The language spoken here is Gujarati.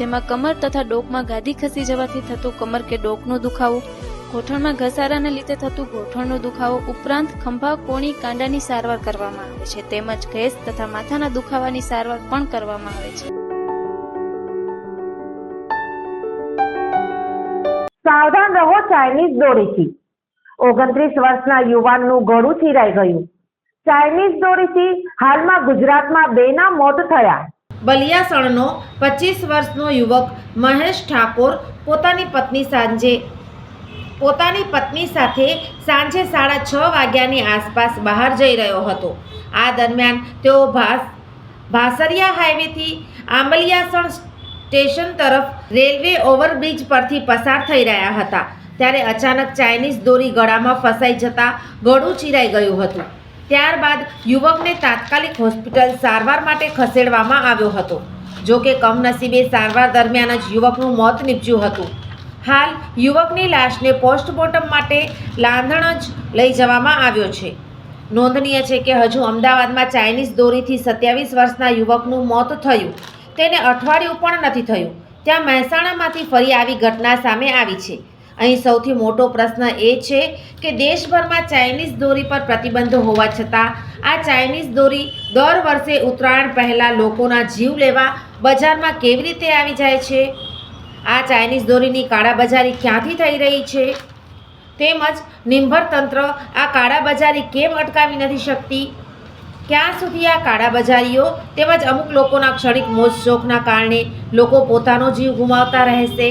જેમાં કમર તથા ડોકમાં ગાદી ખસી જવાથી થતું કમર કે ડોકનો દુખાવો ઘોઠણમાં ઘસારાને લીધે થતું ઘોઠણનો દુખાવો ઉપરાંત ખંભા, કોણી, કાંડાની સારવાર કરવામાં આવે છે. તેમજ ગેસ તથા માથાના દુખાવાની સારવાર પણ કરવામાં આવે છે. સાવધાન રહો ચાઇનીઝ દોરીથી. ઓગણત્રીસ વર્ષના યુવાનનું ગળું ચીરાઈ ગયું. ચાઇનીઝ દોરીથી હાલમાં ગુજરાતમાં બેના મોત થયા. બલિયાસણનો પચીસ વર્ષનો યુવક મહેશ ઠાકોર પોતાની પત્ની સાંજે પોતાની પત્ની સાથે સાંજે સાડા છ વાગ્યાની આસપાસ બહાર જઈ રહ્યો હતો. આ દરમિયાન તેઓ ભાસ, ભાસરિયા હાઈવેથી આંબલિયાસણ સ્ટેશન તરફ રેલવે ઓવરબ્રિજ પરથી પસાર થઈ રહ્યા હતા. ત્યારે અચાનક ચાઇનીઝ દોરી ગળામાં ફસાઈ જતા ગળું ચીરાઈ ગયું હતું. ત્યારબાદ યુવકને તાત્કાલિક હોસ્પિટલ સારવાર માટે ખસેડવામાં આવ્યો હતો. જો કે કમનસીબે સારવાર દરમિયાન જ યુવકનું મોત નીપજ્યું હતું. હાલ યુવકની લાશને પોસ્ટમોર્ટમ માટે લાંધણ જ લઈ જવામાં આવ્યો છે. નોંધનીય છે કે હજુ અમદાવાદમાં ચાઇનીઝ દોરીથી સત્યાવીસ વર્ષના યુવકનું મોત થયું. તેને અઠવાડિયું પણ નથી થયું. ત્યાં મહેસાણામાંથી ફરી આવી ઘટના સામે આવી છે. અહીં સૌથી મોટો પ્રશ્ન એ છે કે દેશભરમાં ચાઇનીઝ દોરી પર પ્રતિબંધ હોવા છતાં, આ ચાઇનીઝ દોરી દર વર્ષે ઉત્તરાયણ પહેલાં લોકોના જીવ લેવા બજારમાં કેવી રીતે આવી જાય છે? આ ચાઇનીઝ દોરીની કાળાબજારી ક્યાંથી થઈ રહી છે? તેમજ નિર્ભર તંત્ર આ કાળાબજારી કેમ અટકાવી નથી શકતી? ક્યાં સુધી આ કાળાબજારીઓ તેમજ અમુક લોકોના ક્ષણિક મોજ શોખના કારણે લોકો પોતાનો જીવ ગુમાવતા રહેશે?